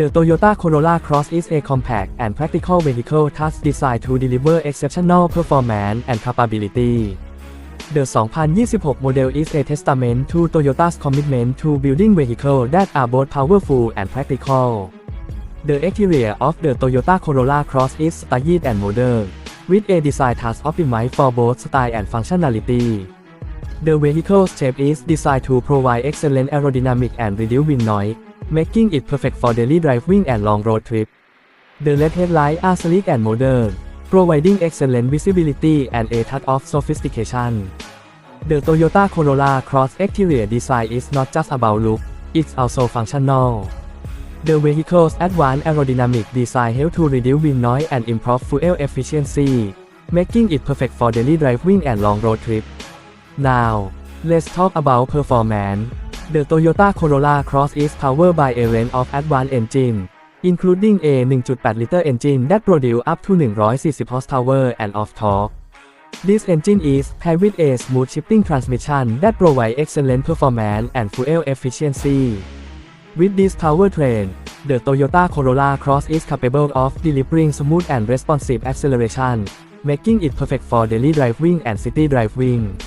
The Toyota Corolla Cross is a compact and practical vehicle thus designed to deliver exceptional performance and capability. The 2026 model is a testament to Toyota's commitment to building vehicles that are both powerful and practical. The exterior of the Toyota Corolla Cross is stylish and modern, with a design thus optimized for both style and functionality. The vehicle's shape is designed to provide excellent aerodynamic and reduce wind noise, making it perfect for daily driving and long road trips. The LED headlights are sleek and modern, providing excellent visibility and a touch of sophistication. The Toyota Corolla Cross exterior design is not just about look, it's also functional. The vehicle's advanced aerodynamic design helps to reduce wind noise and improve fuel efficiency, making it perfect for daily driving and long road trips. Now, let's talk about performance. The Toyota Corolla Cross is powered by a range of advanced engines, including a 1.8-liter engine that produces up to 140 horsepower and of torque. This engine is paired with a smooth shifting transmission that provides excellent performance and fuel efficiency. With this powertrain, the Toyota Corolla Cross is capable of delivering smooth and responsive acceleration, making it perfect for daily driving and city driving.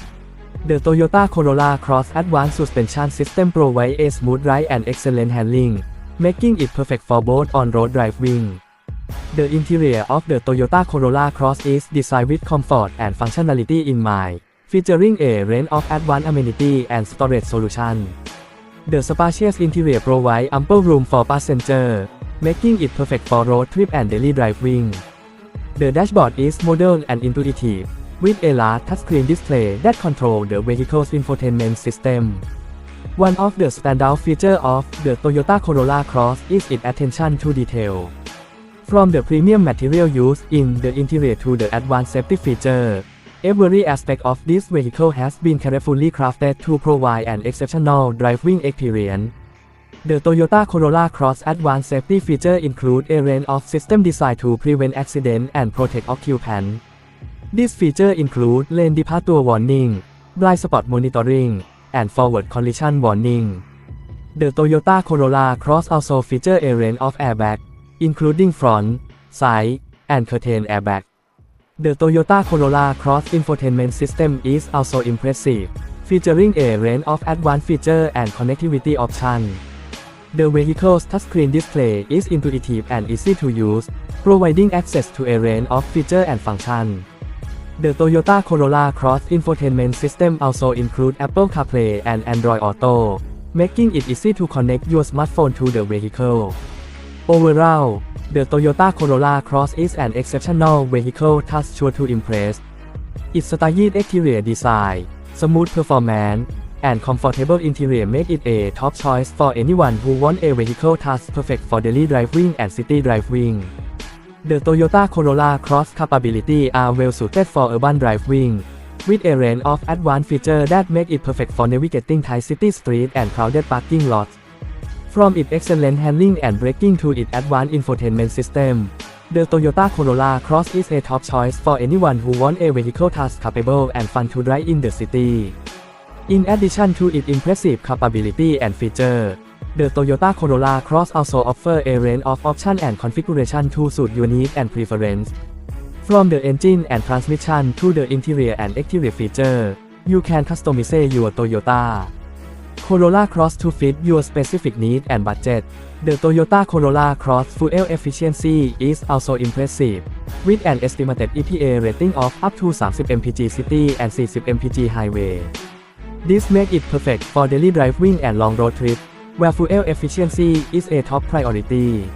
The Toyota Corolla Cross Advanced Suspension System provides a smooth ride and excellent handling, making it perfect for both on-road driving. The interior of the Toyota Corolla Cross is designed with comfort and functionality in mind, featuring a range of advanced amenities and storage solutions. The spacious interior provides ample room for passengers, making it perfect for road trip and daily driving. The dashboard is modern and intuitive, with a large touchscreen display that controls the vehicle's infotainment system. One of the standout features of the Toyota Corolla Cross is its attention to detail. From the premium material used in the interior to the advanced safety feature, every aspect of this vehicle has been carefully crafted to provide an exceptional driving experience. The Toyota Corolla Cross advanced safety feature include a range of system designed to prevent accident and protect occupants. This feature include lane departure warning, blind spot monitoring, and forward collision warning. The Toyota Corolla Cross also feature a range of airbags, including front, side, and curtain airbag. The Toyota Corolla Cross infotainment system is also impressive, featuring a range of advanced features and connectivity options. The vehicle's touchscreen display is intuitive and easy to use, providing access to a range of features and functions. The Toyota Corolla Cross infotainment system also includes Apple CarPlay and Android Auto, making it easy to connect your smartphone to the vehicle. Overall, the Toyota Corolla Cross is an exceptional vehicle that's sure to impress. Its stylish exterior design, smooth performance, and comfortable interior make it a top choice for anyone who wants a vehicle that's perfect for daily driving and city driving. The Toyota Corolla Cross capability are well suited for urban driving, with a range of advanced features that make it perfect for navigating tight city streets and crowded parking lots. From its excellent handling and braking to its advanced infotainment system, the Toyota Corolla Cross is a top choice for anyone who wants a vehicle that's capable and fun to drive in the city. In addition to its impressive capability and feature, the Toyota Corolla Cross also offers a range of options and configuration to suit your needs and preference. From the engine and transmission to the interior and exterior feature, you can customize your Toyota Corolla Cross to fit your specific needs and budget. The Toyota Corolla Cross fuel efficiency is also impressive, with an estimated EPA rating of up to 30 mpg city and 40 mpg highway. This makes it perfect for daily driving and long road trips, where fuel efficiency is a top priority.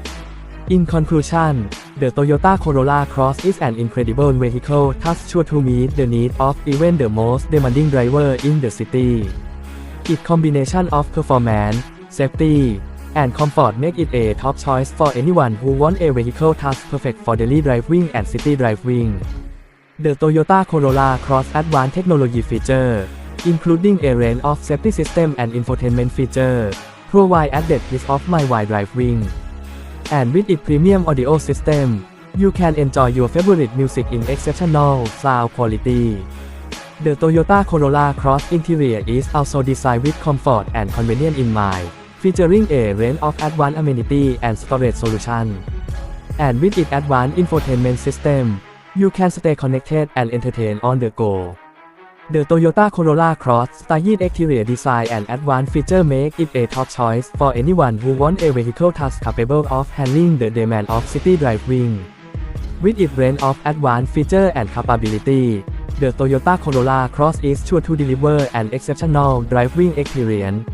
In conclusion, the Toyota Corolla Cross is an incredible vehicle that's sure to meet the needs of even the most demanding driver in the city. Its combination of performance, safety, and comfort make it a top choice for anyone who wants a vehicle that's perfect for daily driving and city driving. The Toyota Corolla Cross advanced technology feature, including a range of safety system and infotainment feature, provide added peace of mind while driving. And with its premium audio system, you can enjoy your favorite music in exceptional sound quality. The Toyota Corolla Cross interior is also designed with comfort and convenience in mind, featuring a range of advanced amenity and storage solutions. And with its advanced infotainment system, you can stay connected and entertained on the go. The Toyota Corolla Cross styled exterior design and advanced feature make it a top choice for anyone who wants a vehicle that's capable of handling the demand of city driving. With its range of advanced feature and capability, the Toyota Corolla Cross is sure to deliver an exceptional driving experience.